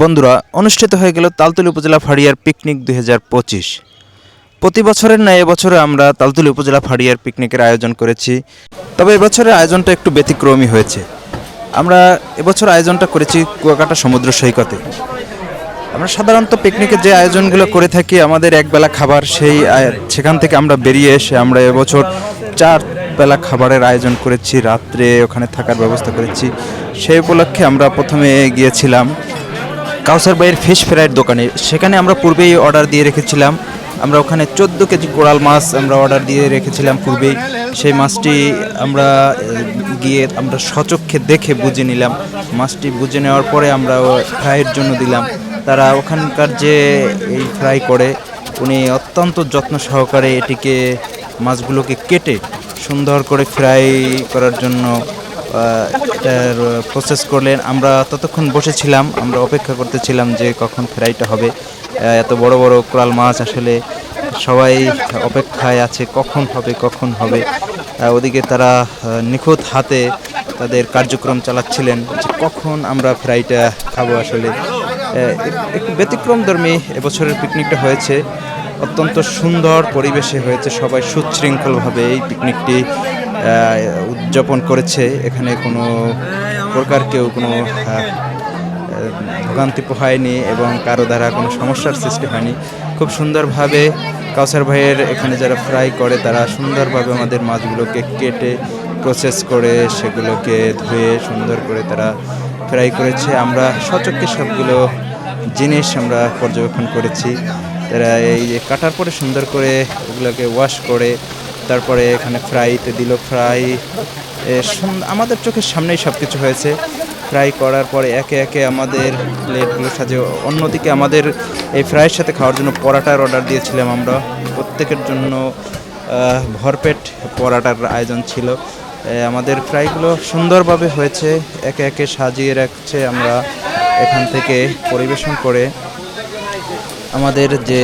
বন্ধুরা, অনুষ্ঠিত হয়ে গেল তালতলি উপজেলা ফাড়িয়ার পিকনিক দুই হাজার পঁচিশ। প্রতি বছরের ন্যায় এবছরে আমরা তালতলি উপজেলা ফাড়িয়ার পিকনিকের আয়োজন করেছি। তবে এবছরের আয়োজনটা একটু ব্যতিক্রমী হয়েছে। আমরা এবছর আয়োজনটা করেছি কুয়াকাটা সমুদ্র সৈকতে। আমরা সাধারণত পিকনিকের যে আয়োজনগুলো করে থাকি, আমাদের একবেলা খাবার, সেই সেখান থেকে আমরা বেরিয়ে এসে আমরা এবছর চার বেলা খাবারের আয়োজন করেছি। রাত্রে ওখানে থাকার ব্যবস্থা করেছি। সেই উপলক্ষে আমরা প্রথমে গিয়েছিলাম। কাউসার ভাইয়ের ফিশ ফ্রাইয়ের দোকানে। সেখানে আমরা পূর্বেই অর্ডার দিয়ে রেখেছিলাম। আমরা ওখানে চোদ্দ কেজি কোরাল মাছ আমরা অর্ডার দিয়ে রেখেছিলাম পূর্বেই। সেই মাছটি আমরা গিয়ে আমরা সচক্ষে দেখে বুঝে নিলাম। মাছটি বুঝে নেওয়ার পরে আমরা ফ্রাইয়ের জন্য দিলাম। তারা ওখানকার যে এই ফ্রাই করে, উনি অত্যন্ত যত্ন সহকারে এটিকে মাছগুলোকে কেটে সুন্দর করে ফ্রাই করার জন্য এটার প্রসেস করলেন। আমরা ততক্ষণ বসেছিলাম, আমরা অপেক্ষা করতেছিলাম যে কখন ফ্রাইটা হবে। এত বড় বড় কোরাল মাছ আসলে সবাই অপেক্ষায় আছে, কখন হবে কখন হবে। ওদিকে তারা নিখুঁত হাতে তাদের কার্যক্রম চালাচ্ছিলেন যে কখন আমরা ফ্রাইটা খাব আসলে। একটু ব্যতিক্রমধর্মী এবছরের পিকনিকটা হয়েছে। অত্যন্ত সুন্দর পরিবেশে হয়েছে সবাই সুশৃঙ্খলভাবে এই পিকনিকটি উদযাপন করেছে, এখানে কোনো প্রকার কেউ কোনো ভোগান্তি পোহায়নি এবং কারও দ্বারা কোনো সমস্যার সৃষ্টি হয়নি। খুব সুন্দরভাবে কাউসার ভাইয়ের এখানে যারা ফ্রাই করে, তারা সুন্দরভাবে আমাদের মাছগুলোকে কেটে প্রসেস করে, সেগুলোকে ধুয়ে সুন্দর করে তারা ফ্রাই করেছে। আমরা সচক্ষে সবগুলো জিনিস আমরা পর্যবেক্ষণ করেছি। তারা এই কাটার পরে সুন্দর করে ওগুলোকে ওয়াশ করে তারপরে এখানে ফ্রাইতে দিল ফ্রাই। আমাদের চোখের সামনেই সব কিছু হয়েছে। ফ্রাই করার পরে একে একে আমাদের প্লেটগুলো সাজে অন্যদিকে আমাদের এই ফ্রাইয়ের সাথে খাওয়ার জন্য পরাটার অর্ডার দিয়েছিলাম আমরা। প্রত্যেকের জন্য ভরপেট পরাটার আয়োজন ছিল। আমাদের ফ্রাইগুলো সুন্দরভাবে হয়েছে। একে একে সাজিয়ে রাখছে আমরা এখান থেকে পরিবেশন করে। আমাদের যে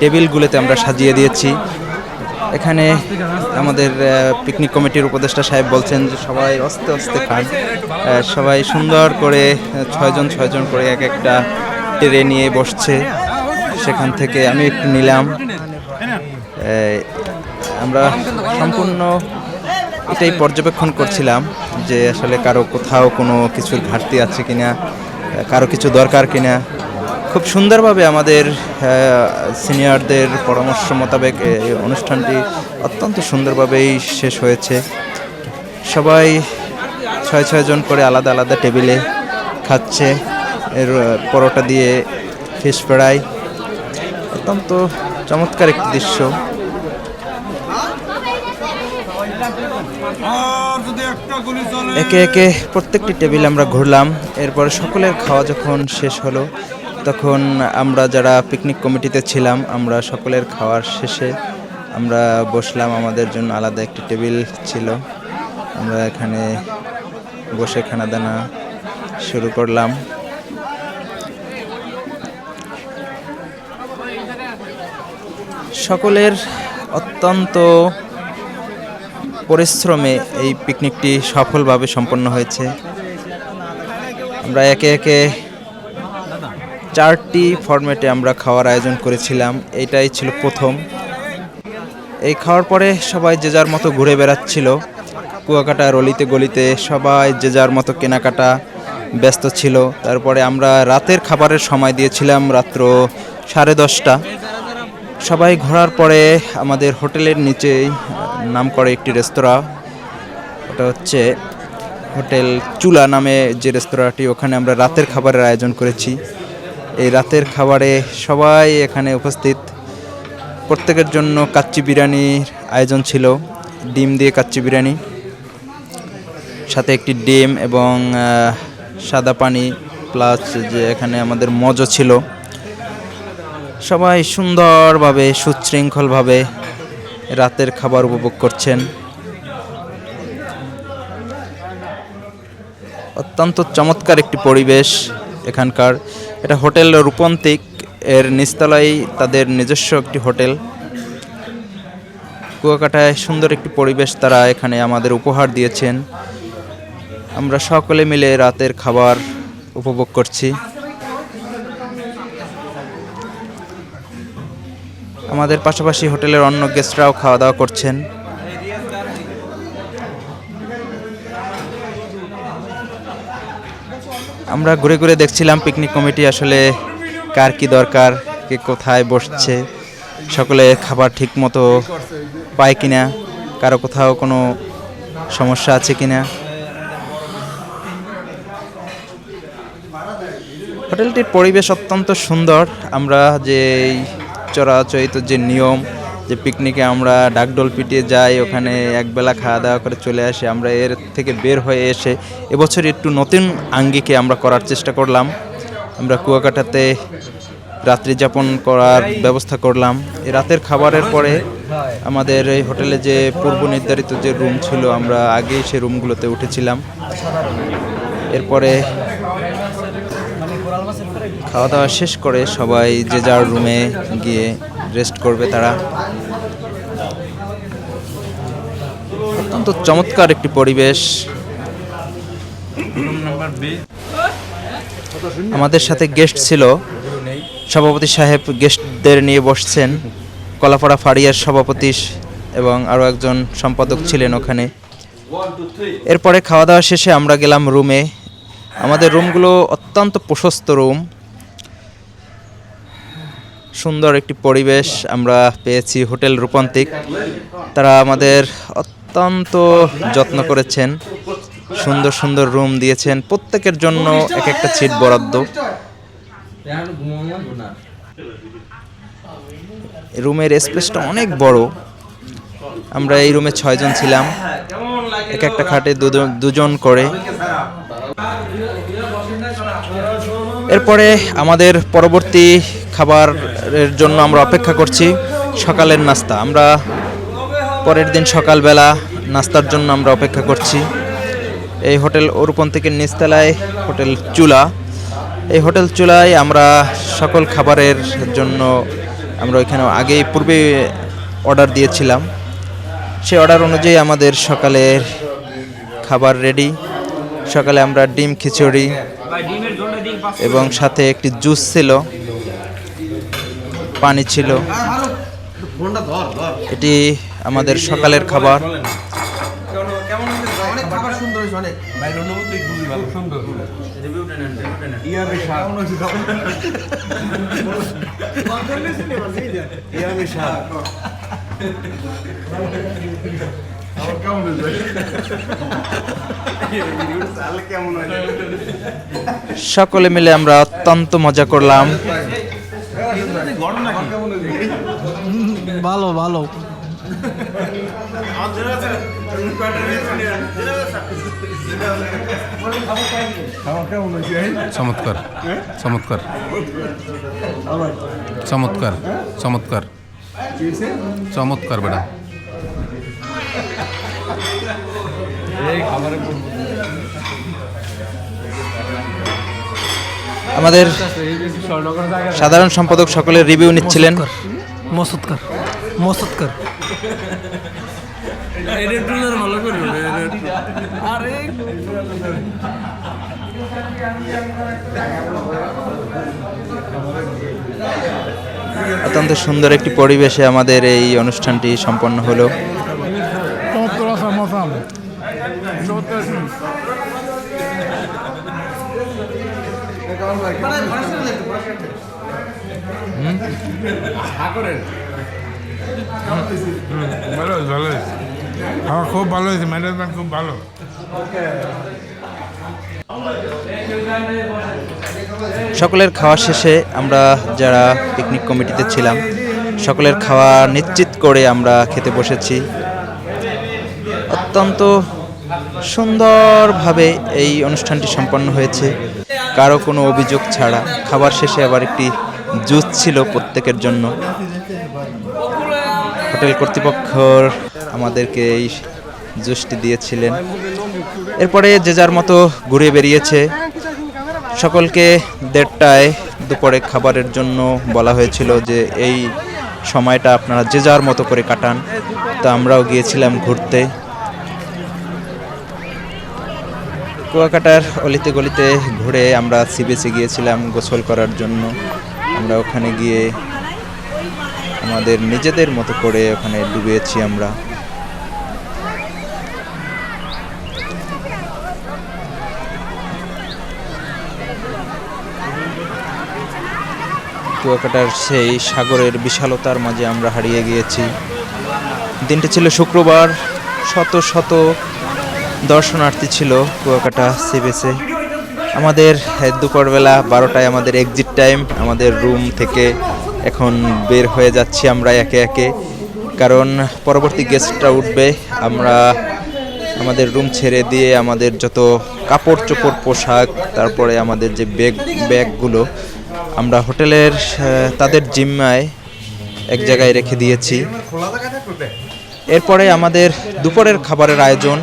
টেবিলগুলোতে আমরা সাজিয়ে দিয়েছি এখানে আমাদের পিকনিক কমিটির উপদেষ্টা সাহেব বলছেন যে সবাই আস্তে আস্তে খান। সবাই সুন্দর করে ছয়জন ছয়জন করে এক একটা ট্রে নিয়ে বসছে। সেখান থেকে আমি একটু নিলাম। আমরা সম্পূর্ণ এটাই পর্যবেক্ষণ করছিলাম যে আসলে কারও কোথাও কোনো কিছুর ঘাটতি আছে কিনা, কারও কিছু দরকার কিনা। খুব সুন্দরভাবে আমাদের সিনিয়রদের পরামর্শ মোতাবেক এই অনুষ্ঠানটি অত্যন্ত সুন্দরভাবেই শেষ হয়েছে। সবাই ছয় ছয়জন করে আলাদা আলাদা টেবিলে খাচ্ছে, এর পরোটা দিয়ে ফিশ ফ্রাই অত্যন্ত চমৎকার একটি দৃশ্য। একে একে প্রত্যেকটি টেবিল আমরা ঘুরলাম, এরপরে সকলের খাওয়া যখন শেষ হলো তখন আমরা যারা পিকনিক কমিটিতে ছিলাম, আমরা সকলের খাওয়ার শেষে আমরা বসলাম। আমাদের জন্য আলাদা একটি টেবিল ছিল। আমরা এখানে বসে খানা দানা শুরু করলাম। সকলের অত্যন্ত পরিশ্রমে এই পিকনিকটি সফলভাবে সম্পন্ন হয়েছে। আমরা একে একে চারটি ফরম্যাটে আমরা খাওয়ার আয়োজন করেছিলাম। এটাই ছিল প্রথম। এই খাওয়ার পরে সবাই যে যার মতো ঘুরে বেড়াচ্ছিল। কুয়াকাটা রলিতে গলিতে সবাই যে যার মতো কেনাকাটা ব্যস্ত ছিল। তারপরে আমরা রাতের খাবারের সময় দিয়েছিলাম রাত্র সাড়ে দশটা। সবাই ঘোরার পরে আমাদের হোটেলের নিচেই নাম করে একটি রেস্তোরাঁ, ওটা হচ্ছে হোটেল চুলা নামে যে রেস্তোরাঁটি, ওখানে আমরা রাতের খাবারের আয়োজন করেছি। এই রাতের খাবারে সবাই এখানে উপস্থিত। প্রত্যেকের জন্য কাচ্চি বিরিয়ানির আয়োজন ছিল। ডিম দিয়ে কাচ্চি বিরিয়ানি, সাথে একটি ডিম এবং সাদা পানি প্লাস যে এখানে আমাদের মজো ছিল। সবাই সুন্দরভাবে, সুশৃঙ্খলভাবে রাতের খাবার উপভোগ করছেন। অত্যন্ত চমৎকার একটি পরিবেশ। এখানকার। এটা হোটেল রূপান্তিক। এর নিচতলায় তাদের নিজস্ব একটি হোটেল। কুয়াকাটায় সুন্দর একটি পরিবেশ তারা এখানে আমাদের উপহার দিয়েছেন। আমরা সকলে মিলে রাতের খাবার উপভোগ করছি। আমাদের পাশাপাশি হোটেলের অন্য গেস্টরাও খাওয়া দাওয়া করছেন। আমরা ঘুরে ঘুরে দেখছিলাম পিকনিক কমিটি আসলে কার কি দরকার, কে কোথায় বসছে, সকলে খাবার ঠিক মতো পায় কিনা, কারও কোথাও কোনো সমস্যা আছে কিনা। হোটেলটির পরিবেশ অত্যন্ত সুন্দর, আমরা যে চরাচরিত যে নিয়ম যে পিকনিকে আমরা ডাকডোল পিটিয়ে যাই, ওখানে একবেলা খাওয়া দাওয়া করে চলে আসি। আমরা এর থেকে বের হয়ে এসে এবছর একটু নতুন আঙ্গিকে আমরা করার চেষ্টা করলাম। আমরা কুয়াকাটাতে রাত্রি যাপন করার ব্যবস্থা করলাম। রাতের খাবারের পরে আমাদের এই হোটেলে যে পূর্ব নির্ধারিত যে রুম ছিল, আমরা আগেই সেই রুমগুলোতে উঠেছিলাম। এরপরে খাওয়া দাওয়া শেষ করে সবাই যে যার রুমে গিয়ে রেস্ট করবে তারা। অত্যন্ত চমৎকার একটি পরিবেশ। আমাদের সাথে গেস্ট ছিল। সভাপতি সাহেব গেস্টদের নিয়ে বসছেন। কলাপাড়া ফাড়িয়ার সভাপতি এবং আরও একজন সম্পাদক ছিলেন ওখানে। এরপরে খাওয়া দাওয়া শেষে আমরা গেলাম রুমে। আমাদের রুমগুলো অত্যন্ত প্রশস্ত রুম সুন্দর একটি পরিবেশ আমরা পেয়েছি হোটেল রূপন্তিক। তারা আমাদের অত্যন্ত যত্ন করেছেন। সুন্দর সুন্দর রুম দিয়েছেন। প্রত্যেকের জন্য এক একটা সিট বরাদ্দ। রুমের স্পেসটা অনেক বড়। আমরা এই রুমে ছয়জন ছিলাম। এক একটা খাটে দুজন দুজন করে। এরপরে আমাদের পরবর্তী খাবারের জন্য আমরা অপেক্ষা করছি, সকালের নাস্তা। আমরা পরের দিন সকালবেলা নাস্তার জন্য আমরা অপেক্ষা করছি। এই হোটেল ওরপন থেকে নিচতলায় হোটেল চুলা। এই হোটেল চুলায় আমরা সকল খাবারের জন্য আমরা ওইখানে আগেই পূর্বে অর্ডার দিয়েছিলাম। সেই অর্ডার অনুযায়ী আমাদের সকালের খাবার রেডি সকালে আমরা ডিম খিচুড়ি এবং সাথে একটি জুস ছিল। পানি ছিল। এটি আমাদের সকালের খাবার। সকলে মিলে আমরা অত্যন্ত মজা করলাম। ভালো ভালো। চমৎকার চমৎকার। চমৎকার চমৎকার। চমৎকার বেটা আমাদের সাধারণ সম্পাদক সকলের রিভিউ নিচ্ছিলেন। মসুদকার মসুদকার অত্যন্ত সুন্দর একটি পরিবেশে আমাদের এই অনুষ্ঠানটি সম্পন্ন হলো। ভালো ভালো। আমার খুব ভালো হয়েছে ম্যানেজমেন্ট খুব ভালো সকলের খাওয়া শেষে আমরা যারা পিকনিক কমিটিতে ছিলাম, সকলের খাওয়া নিশ্চিত করে আমরা খেতে বসেছি অত্যন্ত সুন্দরভাবে এই অনুষ্ঠানটি সম্পন্ন হয়েছে কারও কোনো অভিযোগ ছাড়া। খাবার শেষে আবার একটি জুস ছিল প্রত্যেকের জন্য। হোটেল কর্তৃপক্ষ আমাদেরকে এই জুসটি দিয়েছিলেন। এরপরে যে যার মতো ঘুরে বেরিয়েছে। সকলকে দেড়টায় দুপুরে খাবারের জন্য বলা হয়েছিল যে এই সময়টা আপনারা যে যার মতো করে কাটান। তো আমরাও গিয়েছিলাম ঘুরতে। কুয়াকাটার অলিতে গলিতে ঘুরে আমরা সিবিএসে গিয়েছিলাম গোসল করার জন্য। আমরা ওখানে গিয়ে আমাদের নিজেদের মতো করে ওখানে ডুবিয়েছি আমরা। কুয়াকাটার সেই সাগরের বিশালতার মাঝে আমরা হারিয়ে গিয়েছি। দিনটি ছিল শুক্রবার, শত শত দর্শনার্থী ছিল কুয়াকাটা সি বিচে আমাদের দুপুরবেলা বারোটায় আমাদের এক্সিট টাইম আমাদের রুম থেকে এখন বের হয়ে যাচ্ছি আমরা একে একে। কারণ পরবর্তী গেস্টটা উঠবে, আমরা আমাদের রুম ছেড়ে দিয়ে আমাদের যত কাপড় চোপড় পোশাক, তারপরে আমাদের যে ব্যাগ ব্যাগগুলো আমরা হোটেলের তাদের জিম্মায় এক জায়গায় রেখে দিয়েছি। এরপরে আমাদের দুপুরের খাবারের আয়োজন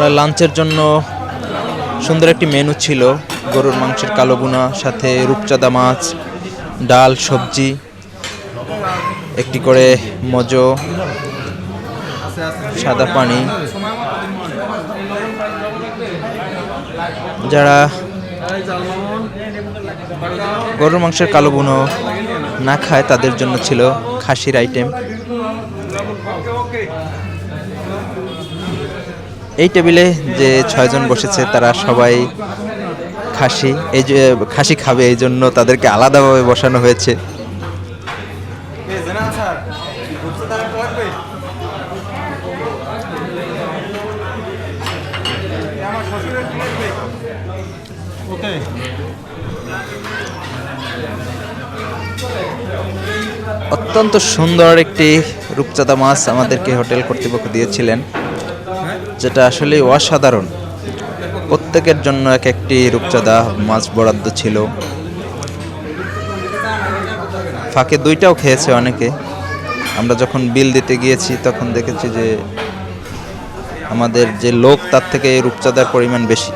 আমরা লাঞ্চের জন্য সুন্দর একটি মেনু ছিল, গরুর মাংসের কালো বুনা সাথে রূপচাঁদা মাছ, ডাল, সবজি, একটি করে মজো, সাদা পানি। যারা গরুর মাংসের কালো বুনো না খায়, তাদের জন্য ছিল খাসির আইটেম এই টেবিলে যে ছয়জন বসেছে, তারা সবাই খাসি। এই যে, খাসি খাবে, এই জন্য তাদেরকে আলাদাভাবে বসানো হয়েছে। অত্যন্ত সুন্দর একটি রূপচাঁদা মাছ আমাদেরকে হোটেল কর্তৃপক্ষ দিয়েছিলেন। যেটা আসলে অসাধারণ। প্রত্যেকের জন্য এক একটি রূপচাঁদা মাছ বরাদ্দ ছিল। ফাঁকে দুইটাও খেয়েছে অনেকে। আমরা যখন বিল দিতে গিয়েছি, তখন দেখেছি যে আমাদের যে লোক, তার থেকে এই রূপচাঁদার পরিমাণ বেশি।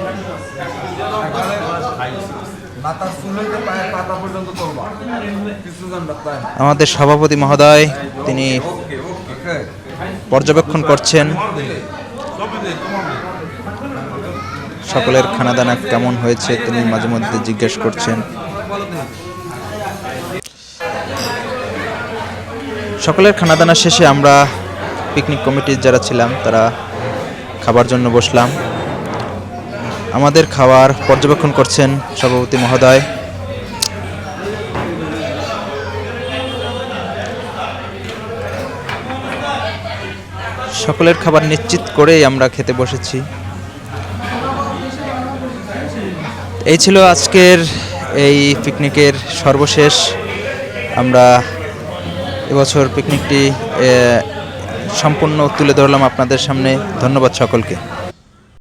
আমাদের সভাপতি মহোদয়, তিনি পর্যবেক্ষণ করছেন। সকলের খানাদানা কেমন হয়েছে তিনি মাঝে মধ্যে জিজ্ঞেস করছেন। সকলের খানাদানা শেষে আমরা পিকনিক কমিটির যারা ছিলাম, তারা খাবার জন্য বসলাম। আমাদের খাবার পর্যবেক্ষণ করছেন সভাপতি মহোদয়। সকলের খাবার নিশ্চিত করেই আমরা খেতে বসেছি। এই ছিল আজকের এই পিকনিকের সর্বশেষ। আমরা এবছর পিকনিকটি সম্পূর্ণ তুলে ধরলাম আপনাদের সামনে। ধন্যবাদ সকলকে।